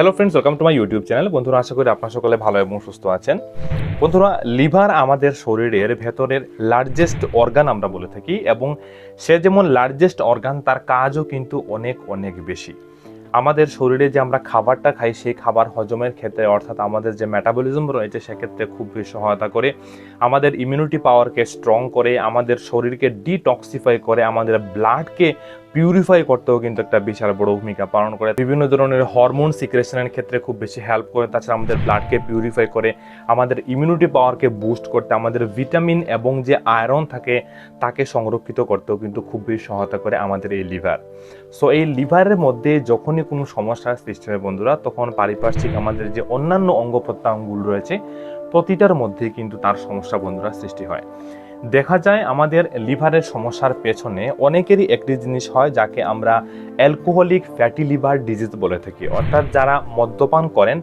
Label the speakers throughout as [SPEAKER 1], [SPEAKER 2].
[SPEAKER 1] Hello friends welcome to my YouTube channel বন্ধুরা, আশা করি আপনার সকলে ভালো এবং সুস্থ আছেন। বন্ধুরা, লিভার আমাদের শরীরের ভেতরের লার্জেস্ট অর্গান আমরা বলে থাকি এবং সে যেমন লার্জেস্ট অর্গান তার কাজও কিন্তু অনেক অনেক বেশি। আমাদের শরীরে যে আমরা খাবারটা খাই, সেই খাবার হজমের ক্ষেত্রে অর্থাৎ আমাদের যে মেটাবলিজম রয়েছে, সেক্ষেত্রে খুব বেশি সহায়তা করে, আমাদের ইমিউনিটি পাওয়ারকে স্ট্রং করে, আমাদের শরীরকে ডিটক্সিফাই করে, আমাদের ব্লাডকে পিউরিফাই করতেও কিন্তু একটা বিশাল বড় ভূমিকা পালন করে। বিভিন্ন ধরনের হরমোন সিক্রেশনের ক্ষেত্রে খুব বেশি হেল্প করে। তাছাড়া আমাদের ব্লাডকে পিউরিফাই করে, আমাদের ইমিউনিটি পাওয়ারকে বুস্ট করতে, আমাদের ভিটামিন এবং যে আয়রন থাকে, তাকে সংরক্ষিত করতেও কিন্তু খুব বেশি সহায়তা করে আমাদের এই লিভার সো এই লিভারের মধ্যে যখনই কোনো সমস্যার সৃষ্টি হয় বন্ধুরা, তখন পারিপার্শ্বিক আমাদের যে অন্যান্য অঙ্গ প্রত্যঙ্গগুলো রয়েছে, প্রতিটার মধ্যে কিন্তু তার সমস্যা বন্ধুরা সৃষ্টি হয়। দেখা যায় আমাদের লিভারের সমস্যার পেছনে অনেকেরই একটি জিনিস হয় যাকে আমরা অ্যালকোহলিক ফ্যাটি লিভার ডিজিজ বলে থাকি। অর্থাৎ যারা মদ্যপান করেন,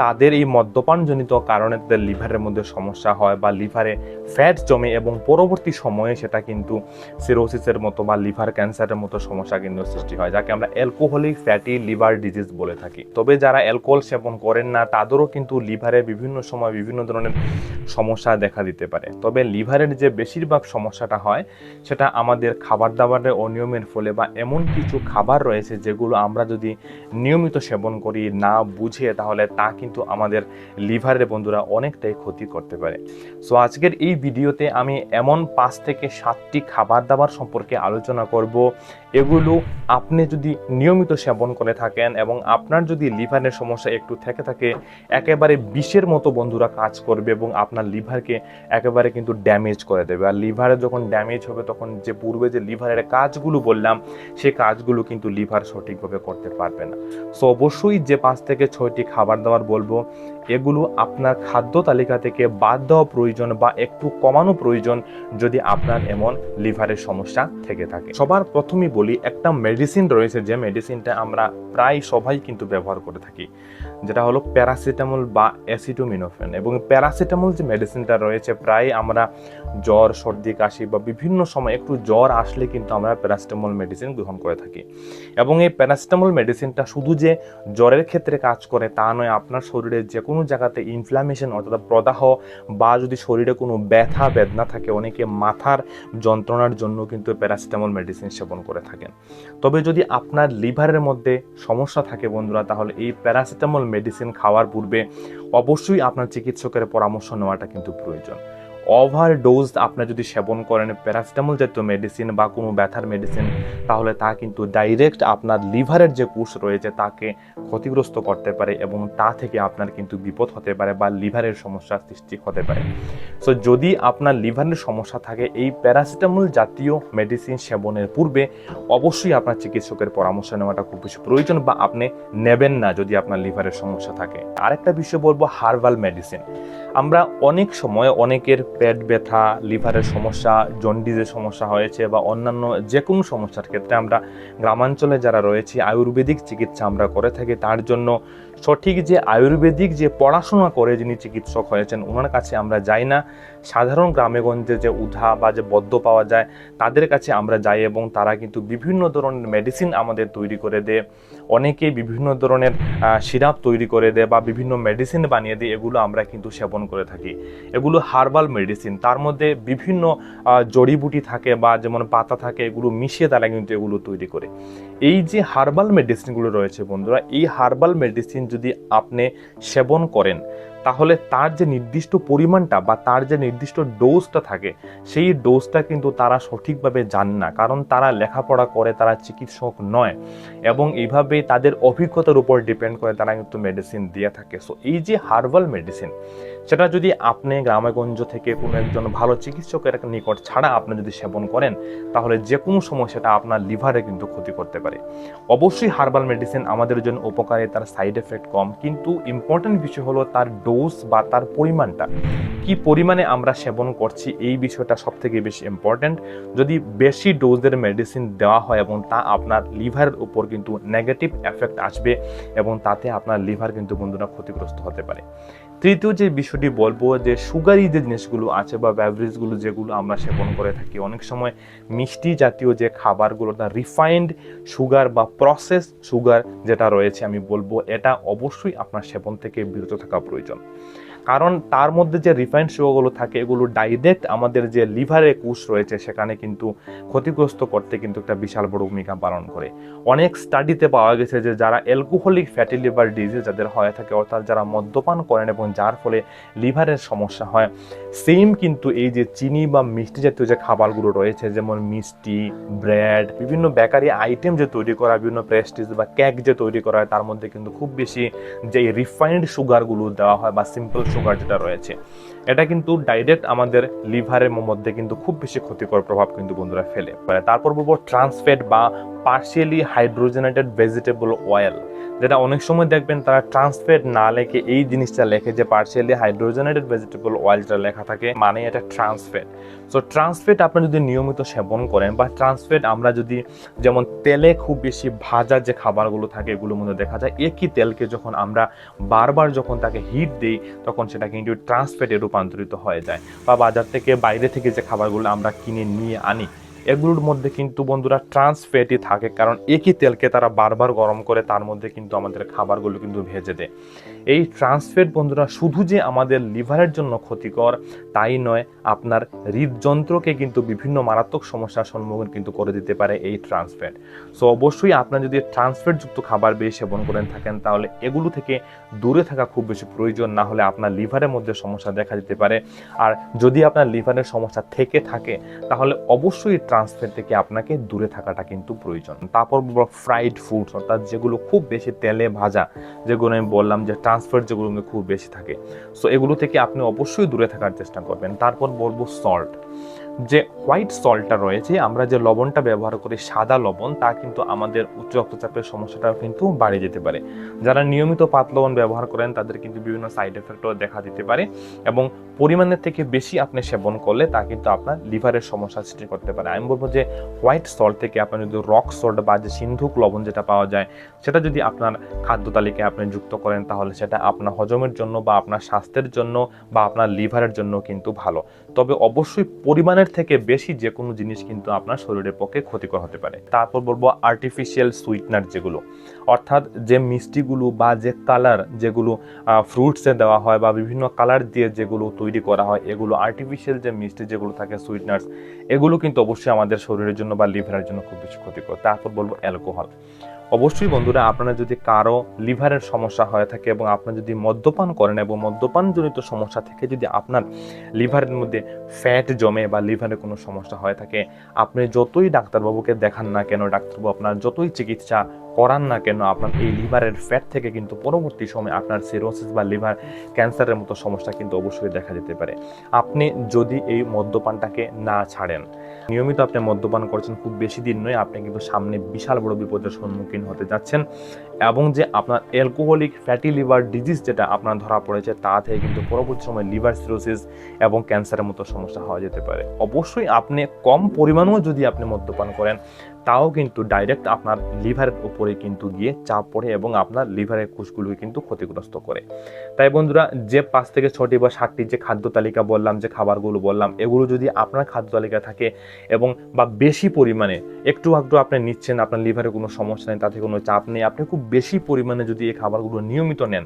[SPEAKER 1] তাদের এই মদ্যপানজনিত কারণে তাদের লিভারের মধ্যে সমস্যা হয় বা লিভারে ফ্যাট জমে এবং পরবর্তী সময়ে সেটা কিন্তু সিরোসিসের মতো বা লিভার ক্যান্সারের মতো সমস্যা কিন্তু সৃষ্টি হয়, যাকে আমরা অ্যালকোহলিক ফ্যাটি লিভার ডিজিজ বলে থাকি। তবে যারা অ্যালকোহল সেবন করেন না, তাদেরও কিন্তু লিভারে বিভিন্ন সময় বিভিন্ন ধরনের সমস্যা দেখা দিতে পারে। তবে লিভারের যে বেশিরভাগ সমস্যাটা হয়, সেটা আমাদের খাবার দাবারের অনিয়মের ফলে বা এমন কিছু খাবার রয়েছে যেগুলো আমরা যদি নিয়মিত সেবন করি না বুঝে, তাহলে তা কিন্তু আমাদের লিভারের বন্ধুরা অনেকটাই ক্ষতি করতে পারে। সো, আজকের এই ভিডিওতে আমি এমন পাঁচ থেকে সাতটি খাবার দাবার সম্পর্কে আলোচনা করব এগুলো আপনি যদি নিয়মিত সেবন করে থাকেন এবং আপনার যদি লিভারের সমস্যা একটু থেকে থাকে, একেবারে বিষের মতো বন্ধুরা কাজ করবে এবং আপনার লিভারকে একেবারে কিন্তু ড্যামেজ করে দেবে। আর লিভারে যখন ড্যামেজ হবে, তখন যে পূর্বে যে লিভারের কাজগুলো বললাম, সে কাজগুলো কিন্তু লিভার সঠিকভাবে করতে পারবে না। সো অবশ্যই যে পাঁচ থেকে ছয়টি খাবার দাবার বলব এগুলো আপনার খাদ্য তালিকা থেকে বাদ দেওয়া প্রয়োজন বা একটু কমানো প্রয়োজন যদি আপনার এমন লিভারের সমস্যা থেকে থাকে। সবার প্রথমেই বলি, একটা মেডিসিন রয়েছে যে মেডিসিনটা আমরা প্রায় সবাই কিন্তু ব্যবহার করে থাকি। যেটা হলো প্যারাসিটামল বা অ্যাসিটোমিনোফেন এবং প্যারাসিটামল যে মেডিসিনটা রয়েছে, প্রায় আমরা জ্বর, সর্দি, কাশি বা বিভিন্ন সময় একটু জ্বর আসলে কিন্তু আমরা প্যারাসিটামল মেডিসিন গ্রহণ করে থাকি। এবং এই প্যারাসিটামল মেডিসিনটা শুধু যে জ্বরের ক্ষেত্রে কাজ করে তা নয়, আপনার শরীরে যে কোনো জায়গাতে ইনফ্লামেশন অর্থাৎ প্রদাহ বা যদি শরীরে কোনো ব্যথা, বেদনা থাকে, অনেকে মাথার যন্ত্রণার জন্য কিন্তু প্যারাসিটামল মেডিসিন সেবন করে থাকেন। তবে যদি আপনার লিভারের মধ্যে সমস্যা থাকে বন্ধুরা, তাহলে এই প্যারাসিটামল মেডিসিন খাওয়ার পূর্বে অবশ্যই আপনার চিকিৎসকের পরামর্শ নেওয়াটা কিন্তু প্রয়োজন। ওভার ডোজ আপনি যদি সেবন করেন প্যারাসিটামল জাতীয় মেডিসিন বা কোনো ব্যথার মেডিসিন তাহলে তা কিন্তু ডাইরেক্ট আপনার লিভারের যে কোষ রয়েছে, তাকে ক্ষতিগ্রস্ত করতে পারে এবং তা থেকে আপনার কিন্তু বিপদ হতে পারে বা লিভারের সমস্যা সৃষ্টি হতে পারে। সো যদি আপনার লিভারের সমস্যা থাকে, এই প্যারাসিটামল জাতীয় মেডিসিন সেবনের পূর্বে অবশ্যই আপনার চিকিৎসকের পরামর্শ নেওয়াটা খুব বেশি প্রয়োজন বা আপনি নেবেন না যদি আপনার লিভারের সমস্যা থাকে। আরেকটা বিষয় বলব হার্বাল মেডিসিন আমরা অনেক সময় অনেকের পেট ব্যথা, লিভারের সমস্যা জন্ডিজের সমস্যা হয়েছে বা অন্যান্য যে কোনো সমস্যার ক্ষেত্রে আমরা গ্রামাঞ্চলে যারা রয়েছি, আয়ুর্বেদিক চিকিৎসা আমরা করে থাকি। তার জন্য সঠিক যে আয়ুর্বেদিক যে পড়াশোনা করে যিনি চিকিৎসক হয়েছেন, ওনার কাছে আমরা যাই না। সাধারণ গ্রামেগঞ্জে যে উধা বা যে বদ্ধ পাওয়া যায়, তাদের কাছে আমরা যাই এবং তারা কিন্তু বিভিন্ন ধরনের মেডিসিন আমাদের তৈরি করে দেয়। অনেকে বিভিন্ন ধরনের সিরাপ তৈরি করে দেয় বা বিভিন্ন মেডিসিন বানিয়ে দেয়, এগুলো আমরা কিন্তু সেবন করে থাকি। এগুলো হার্বাল মেডিসিন তার মধ্যে বিভিন্ন জড়িবুটি থাকে বা যেমন পাতা থাকে, এগুলো মিশিয়ে তারা কিন্তু এগুলো তৈরি করে। এই যে হার্বাল মেডিসিনগুলো রয়েছে বন্ধুরা, এই হার্বাল মেডিসিন যদি আপনি সেবন করেন তাহলে তার যে নির্দিষ্ট পরিমাণটা বা তার যে নির্দিষ্ট ডোজটা থাকে, সেই ডোজটা কিন্তু তারা সঠিকভাবে জান না। কারণ তারা লেখাপড়া করে, তারা চিকিৎসক নয়। এবং এইভাবে তাদের অভিজ্ঞতার উপর ডিপেন্ড করে তারা কিন্তু মেডিসিন দিয়ে থাকে। সো এই যে হার্বাল মেডিসিন সেটা যদি আপনি গ্রামেগঞ্জ থেকে কোনো একজন ভালো চিকিৎসকের নিকট ছাড়া আপনি যদি সেবন করেন, তাহলে যে কোনো সময় সেটা আপনার লিভারে কিন্তু ক্ষতি করতে পারে। অবশ্যই হার্বাল মেডিসিন আমাদের জন্য উপকারী, তার সাইড এফেক্ট কম। কিন্তু ইম্পর্টেন্ট বিষয় হলো তার ডোজ বা তার পরিমাণটা। কি পরিমাণে আমরা সেবন করছি এই বিষয়টা সব থেকে বেশি ইম্পর্ট্যান্ট যদি বেশি ডোজের মেডিসিন দেওয়া হয় এবং তা আপনার লিভারের উপর কিন্তু নেগেটিভ এফেক্ট আসবে এবং তাতে আপনার লিভার কিন্তু বন্ধুরা ক্ষতিগ্রস্ত হতে পারে। তৃতীয় যে বিষয়টি বলব যে সুগারি যে জিনিসগুলো আছে বা ব্যাভারেজগুলো যেগুলো আমরা সেবন করে থাকি, অনেক সময় মিষ্টি জাতীয় যে খাবারগুলো, তা রিফাইন্ড সুগার বা প্রসেস সুগার যেটা রয়েছে আমি বলব, এটা অবশ্যই আপনার সেবন থেকে বিরত থাকা প্রয়োজন। কারণ তার মধ্যে যে রিফাইন্ড সুগারগুলো থাকে, এগুলো ডাইরেক্ট আমাদের যে লিভারে কোষ রয়েছে, সেখানে কিন্তু ক্ষতিগ্রস্ত করতে কিন্তু একটা বিশাল বড় ভূমিকা পালন করে। অনেক স্টাডিতে পাওয়া গেছে যে যারা অ্যালকোহলিক ফ্যাটি লিভার ডিজিজ যাদের হয়ে থাকে, অর্থাৎ যারা মদ্যপান করেন এবং যার ফলে লিভারের সমস্যা হয় সেম কিন্তু এই যে চিনি বা মিষ্টি জাতীয় যে খাবারগুলো রয়েছে, যেমন মিষ্টি ব্রেড বিভিন্ন বেকারি আইটেম যে তৈরি করা, বিভিন্ন প্রেস্টিজ বা কেক যে তৈরি করা হয়, তার মধ্যে কিন্তু খুব বেশি যে রিফাইন্ড সুগারগুলো দেওয়া হয় বা সিম্পল সুগার যেটা রয়েছে। এটা কিন্তু ডাইরেক্ট আমাদের লিভারের মধ্যে কিন্তু খুব বেশি ক্ষতিকর প্রভাব কিন্তু বন্ধুরা ফেলে। তারপর বলব ট্রান্সফেট বা পার্শিয়ালি হাইড্রোজেনেটেড ভেজিটেবল অয়েল যেটা অনেক সময় দেখবেন তারা ট্রান্সফেট না লেখে এই জিনিসটা লেখে যে পার্শিয়ালি হাইড্রোজেনেটেড ভেজিটেবল অয়েলটা লেখা থাকে মানে এটা ট্রান্সফেট সো ট্রান্সফেট আপনি যদি নিয়মিত সেবন করেন বা ট্রান্সফেট আমরা যদি যেমন তেলে খুব বেশি ভাজা যে খাবারগুলো থাকে এগুলোর মধ্যে দেখা যায় একই তেলকে যখন আমরা বারবার যখন তাকে হিট দিই, তখন সেটা কিন্তু ট্রান্সফেটে রূপান্তরিত হয়ে যায় বা বাজার থেকে বাইরে থেকে যে খাবারগুলো আমরা কিনে নিয়ে আনি, এগুলোর মধ্যে কিন্তু বন্ধুরা ট্রান্স ফ্যাটি থাকে কারণ একই তেলকে তারা বারবার গরম করে তার মধ্যে কিন্তু আমাদের খাবারগুলো কিন্তু ভেজে দেয়। এই ট্রান্সফেট বন্ধুরা শুধু যে আমাদের লিভারের জন্য ক্ষতিকর, তাই নয়, আপনার হৃদযন্ত্রকে কিন্তু বিভিন্ন মারাত্মক সমস্যার সম্মুখীন কিন্তু করে দিতে পারে এই ট্রান্সফ্যাট সো অবশ্যই আপনার যদি ট্রান্সফ্যাটযুক্ত খাবার বেশি সেবন করেন থাকেন, তাহলে এগুলো থেকে দূরে থাকা খুব বেশি প্রয়োজন, না হলে আপনার লিভারের মধ্যে সমস্যা দেখা দিতে পারে। আর যদি আপনার লিভারের সমস্যা থেকে থাকে, তাহলে অবশ্যই ট্রান্সফ্যাট থেকে আপনাকে দূরে থাকাটা কিন্তু প্রয়োজন। তারপর ফ্রাইড ফুডস অর্থাৎ যেগুলো খুব বেশি তেলে ভাজা, যেগুলো আমি বললাম যে ট্রান্সফার যেগুলো খুব বেশি থাকে। সো এগুলো থেকে আপনি অবশ্যই দূরে থাকার চেষ্টা করবেন। তারপর বলব সল্ট যে হোয়াইট সল্টটা রয়েছে, আমরা যে লবণটা ব্যবহার করি সাদা লবণ, তা কিন্তু আমাদের উচ্চ রক্তচাপের সমস্যাটাও কিন্তু বাড়িয়ে যেতে পারে। যারা নিয়মিত পাত লবণ ব্যবহার করেন, তাদের কিন্তু বিভিন্ন সাইড এফেক্টও দেখা দিতে পারে এবং পরিমাণের থেকে বেশি আপনি সেবন করলে তা কিন্তু আপনার লিভারের সমস্যা সৃষ্টি করতে পারে। আমি বলব যে হোয়াইট সল্ট থেকে আপনি যদি রক সল্ট বা যে সিন্ধুক লবণ যেটা পাওয়া যায়, সেটা যদি আপনার খাদ্য তালিকায় আপনি যুক্ত করেন, তাহলে সেটা আপনার হজমের জন্য বা আপনার স্বাস্থ্যের জন্য বা আপনার লিভারের জন্য কিন্তু ভালো। তবে অবশ্যই পরিমাণের থেকে বেশি যে কোনো জিনিস কিন্তু আপনার শরীরের পক্ষে ক্ষতিকর হতে পারে। তারপর বলব আর্টিফিশিয়াল সুইটনার যেগুলো। অর্থাৎ যে মিষ্টিগুলো বা যে কালার যেগুলো ফ্রুটসে দেওয়া হয় বা বিভিন্ন কালার দিয়ে যেগুলো তৈরি করা হয়, এগুলো আর্টিফিশিয়াল যে মিষ্টি যেগুলো থাকে সুইটনার্স এগুলো কিন্তু অবশ্যই আমাদের শরীরের জন্য বা লিভারের জন্য খুব বেশি ক্ষতিকর। তারপর বলব অ্যালকোহল অবশ্যই বন্ধুরা আপনারা যদি কারও লিভারের সমস্যা হয়ে থাকে এবং আপনি যদি মদ্যপান করেন এবং মদ্যপানজনিত সমস্যা থেকে যদি আপনার লিভারের মধ্যে ফ্যাট জমে বা লিভারে কোনো সমস্যা হয়ে থাকে, আপনি যতই ডাক্তারবাবুকে দেখান না কেন, ডাক্তারবাবু আপনার যতই চিকিৎসা করান না কেন, আপনার এই লিভারের ফ্যাট থেকে কিন্তু পরবর্তী সময় আপনার সিরোসিস বা লিভার ক্যান্সারের মতো সমস্যা কিন্তু অবশ্যই দেখা যেতে পারে। আপনি যদি এই মদ্যপানটাকে না ছাড়েন নিয়মিত আপনি মদ্যপান করছেন, খুব বেশি দিন নয়, আপনি কিন্তু সামনে বিশাল বড় বিপদের সম্মুখীন হতে যাচ্ছেন। এবং যে আপনার অ্যালকোহলিক ফ্যাটি লিভার ডিজিজ যেটা আপনার ধরা পড়েছে, তা থেকে কিন্তু পরবর্তী সময় লিভার সিরোসিস এবং ক্যান্সারের মতো সমস্যা হওয়া যেতে পারে। অবশ্যই আপনি কম পরিমাণেও যদি আপনি মদ্যপান করেন তাও কিন্তু ডাইরেক্ট আপনার লিভারের উপরে কিন্তু গিয়ে চাপ পড়ে এবং আপনার লিভারের কোষগুলোকে কিন্তু ক্ষতিগ্রস্ত করে। তাই বন্ধুরা, যে পাঁচ থেকে ছটি বা সাতটি যে খাদ্য তালিকা বললাম, যে খাবারগুলো বললাম, এগুলো যদি আপনার খাদ্য তালিকা থাকে এবং বা বেশি পরিমাণে একটু একটু আপনি নিচ্ছেন, আপনার লিভারে কোনো সমস্যা নেই, তাতে কোনো চাপ নেই, আপনি খুব বেশি পরিমাণে যদি এই খাবারগুলো নিয়মিত নেন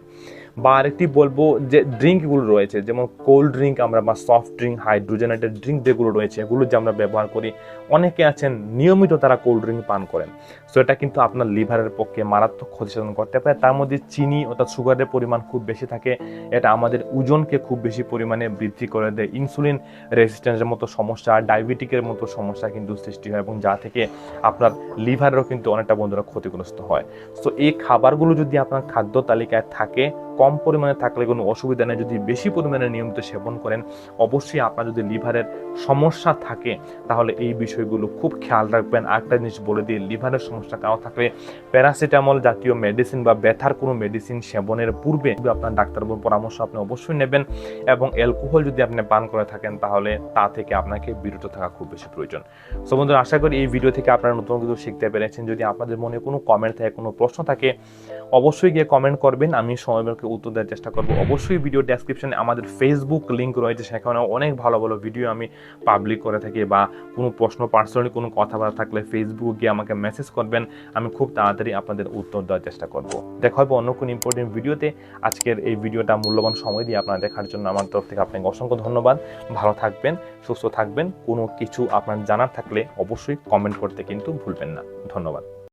[SPEAKER 1] বা আরেকটি বলব যে ড্রিঙ্কগুলো রয়েছে, যেমন কোল্ড ড্রিঙ্ক আমরা বা সফট ড্রিঙ্ক হাইড্রোজেনেটেড ড্রিঙ্ক যেগুলো রয়েছে, এগুলো যে আমরা ব্যবহার করি, অনেকে আছেন নিয়মিত তারা কোল্ড ড্রিঙ্ক পান করেন। সো এটা কিন্তু আপনার লিভারের পক্ষে মারাত্মক ক্ষতি সাধন করতে পারে। তার মধ্যে চিনি অর্থাৎ সুগারের পরিমাণ খুব বেশি থাকে। এটা আমাদের ওজনকে খুব বেশি পরিমাণে বৃদ্ধি করে দেয়। ইনসুলিন রেজিস্ট্যান্সের মতো সমস্যা ডায়াবেটিকের মতো সমস্যা কিন্তু সৃষ্টি হয় এবং যা থেকে আপনার লিভারেরও কিন্তু অনেকটা বন্ধুরা ক্ষতিগ্রস্ত হয়। সো এই খাবারগুলো যদি আপনার খাদ্য তালিকায় থাকে কম পরিমাণে থাকলে কোনো অসুবিধা নেই। যদি বেশি পরিমাণে নিয়মিত সেবন করেন, অবশ্যই আপনার যদি লিভারের সমস্যা থাকে, তাহলে এই বিষয়গুলো খুব খেয়াল রাখবেন। আরেকটা জিনিস বলে দিই, লিভারের সমস্যা কারও থাকলে প্যারাসিটামল জাতীয় মেডিসিন বা ব্যথার কোনো মেডিসিন সেবনের পূর্বে আপনার ডাক্তারবাবুর পরামর্শ আপনি অবশ্যই নেবেন এবং অ্যালকোহল যদি আপনি পান করে থাকেন, তাহলে তা থেকে আপনাকে বিরত থাকা খুব বেশি প্রয়োজন। সো বন্ধুরা, আশা করি এই ভিডিও থেকে আপনারা নতুন কিছু শিখতে পেরেছেন। যদি আপনাদের মনে কোনো কমেন্ট থাকে, কোনো প্রশ্ন থাকে, অবশ্যই গিয়ে কমেন্ট করবেন। আমি সময়কে উত্তর দেওয়ার চেষ্টা করব। অবশ্যই ভিডিও ডেসক্রিপশনে আমাদের ফেসবুক লিঙ্ক রয়েছে সেখানে অনেক ভালো ভালো ভিডিও আমি পাবলিক করে থাকি বা কোনো প্রশ্ন পার্সোনালি কোনো কথাবার্তা থাকলে ফেসবুক গিয়ে আমাকে মেসেজ করবেন, আমি খুব তাড়াতাড়ি আপনাদের উত্তর দেওয়ার চেষ্টা করব। দেখা হবে অন্য কোনো ইম্পর্টেন্ট ভিডিওতে আজকের এই ভিডিওটা মূল্যবান সময় দিয়ে আপনারা দেখার জন্য আমার তরফ থেকে আপনাকে অসংখ্য ধন্যবাদ। ভালো থাকবেন, সুস্থ থাকবেন, কোনো কিছু আপনার জানার থাকলে অবশ্যই কমেন্ট করতে কিন্তু ভুলবেন না। ধন্যবাদ।